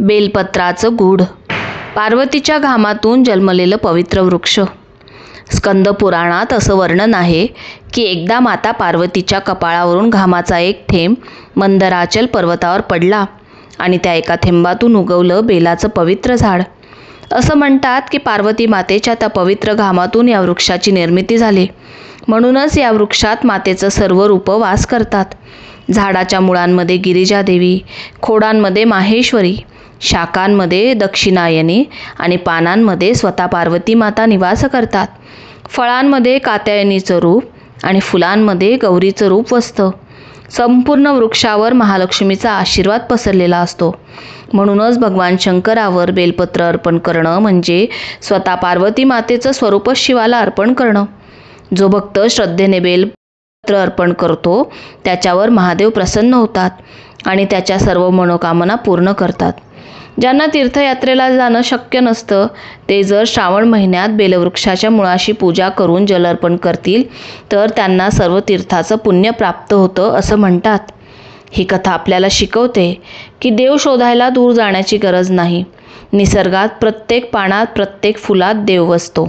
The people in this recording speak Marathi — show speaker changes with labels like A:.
A: बेलपत्राचं गूढ. पार्वतीच्या घामातून जन्मलेलं पवित्र वृक्ष. स्कंद पुराणात असं वर्णन आहे की एकदा माता पार्वतीच्या कपाळावरून घामाचा एक थेंब मंदराचल पर्वतावर पडला आणि त्या एका थेंबातून उगवलं बेलाचं पवित्र झाड. असं म्हणतात की पार्वती मातेच्या त्या पवित्र घामातून या वृक्षाची निर्मिती झाली. म्हणूनच या वृक्षात मातेचं सर्व रूपं वास करतात. झाडाच्या मुळांमध्ये गिरिजादेवी खोडांमध्ये माहेश्वरी शाखांमध्ये दक्षिणायनी आणि पानांमध्ये स्वतः पार्वती माता निवास करतात. फळांमध्ये कात्यायनीचं रूप आणि फुलांमध्ये गौरीचं रूप असतं संपूर्ण वृक्षावर महालक्ष्मीचा आशीर्वाद पसरलेला असतो. म्हणूनच भगवान शंकरावर बेलपत्र अर्पण करणं म्हणजे स्वतः पार्वती मातेचं स्वरूपच शिवाला अर्पण करणं. जो भक्त श्रद्धेने बेलपत्र अर्पण करतो त्याच्यावर महादेव प्रसन्न होतात आणि त्याच्या सर्व मनोकामना पूर्ण करतात. ज्यांना तीर्थयात्रेला जाणं शक्य नसतं ते जर श्रावण महिन्यात बेलवृक्षाच्या मुळाशी पूजा करून जल अर्पण करतील तर त्यांना सर्व तीर्थाचं पुण्य प्राप्त होतं असं म्हणतात. ही कथा आपल्याला शिकवते की देव शोधायला दूर जाण्याची गरज नाही. निसर्गात प्रत्येक पानात प्रत्येक फुलात देव वसतो.